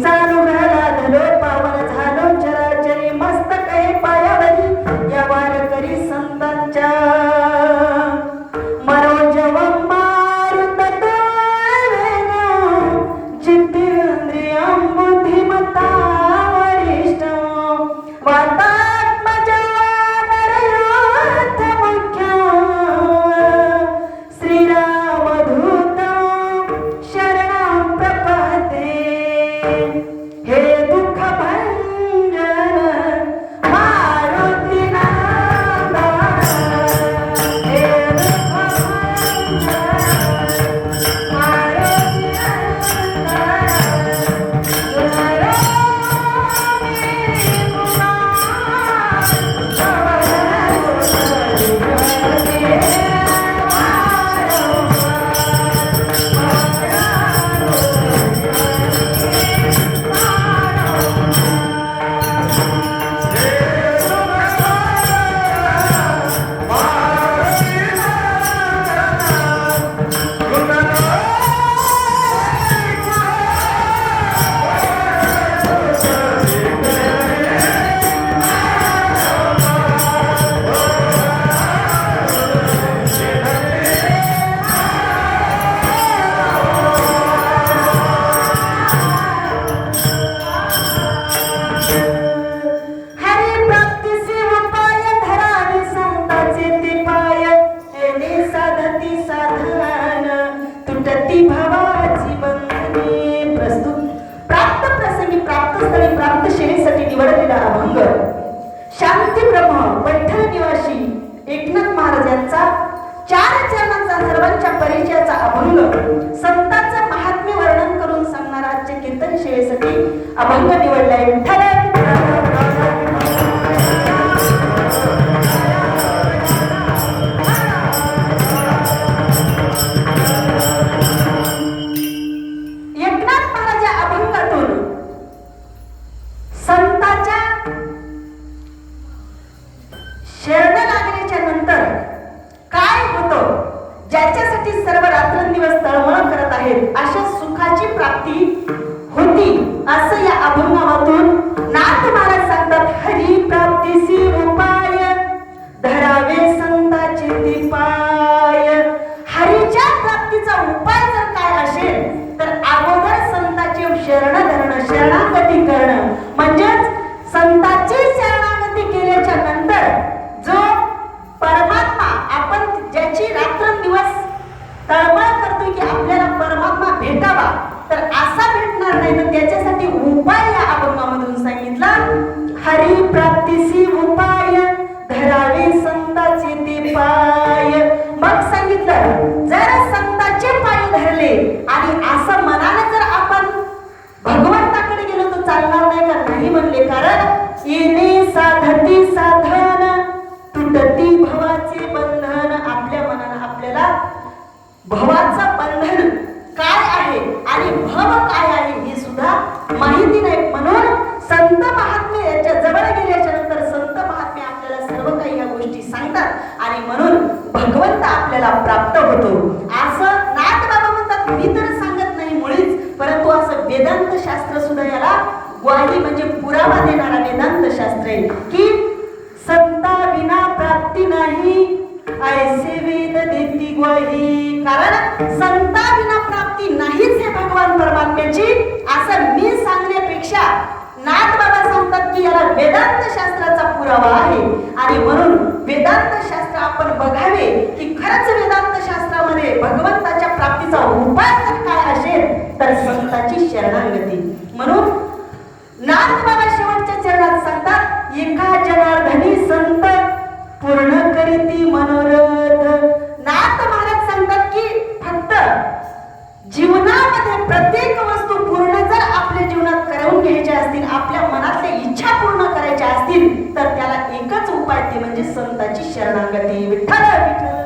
चालू घाला धलो पावन झालो चराचरी मस्त काही पायावरी या वारकरी संतांच्या. वरिष्ठ. वाता पाकिस्तानी प्रांत सेनेसाठी निवडलेला अभंग. शांती ब्रह्म पैठण निवासी एकनाथ महाराज यांचा चार चरणांचा सर्वांच्या परिचयाचा अभंग. संतांचा महात्म्य वर्णन करून सांगणारा आजच्या कीर्तन सेवेसाठी अभंग निवडलाय विठ्ठल. शरणागती करणं. म्हणजेच संतांची शरणागती केल्याच्यानंतर जो परमात्मा आपण ज्याची रात्रंदिवस तळमळ करतो की आपल्याला परमात्मा भेटावा तर असा भेटणार नाही. तर त्याच्यासाठी उपाय या अभंगामधून सांगितला. हरी प्राप्तीसी उपाय धरावे संताचे ते पाय. मग सांगितलं जर संताचे पाय धरले आणि म्हणून भगवंत आपल्याला प्राप्त होतो. असं नाथ बाबा म्हणतात मी तर सांगत नाही मुळीच परंतु असं वेदांत शास्त्र सुद्धा याला ग्वाही म्हणजे पुरावा देणारा वेदांत शास्त्र आहे की संता विना प्राप्ती नाही ऐसे वेद देती ग्वाही. कारण संता विना प्राप्ती नाहीच हे भगवान परमात्म्याची असं मी सांगण्यापेक्षा नाथ बाबा सांगतात की याला वेदांत शास्त्राचा पुरावा आहे. आणि म्हणून वेदांत शास्त्र आपण बघावे की खरंच वेदांत शास्त्रामध्ये भगवंताच्या प्राप्तीचा उपाय जर काय असेल तर संताची शरणागती. म्हणून नाथ बाबा शेवटच्या चरणात सांगतात एका जनार्दनी संत पूर्ण करीती मनोरथ. नाथ महाराज सांगतात की फक्त जीवनामध्ये प्रत्येक वस्तू पूर्ण जर आपल्या जीवनात करून घ्यायच्या असतील आपल्या मनातल्या इच्छा पूर्ण करायच्या असतील तर त्याला एकच उपाय ते म्हणजे संताची शरणागती. विठ्ठल विठ्ठल.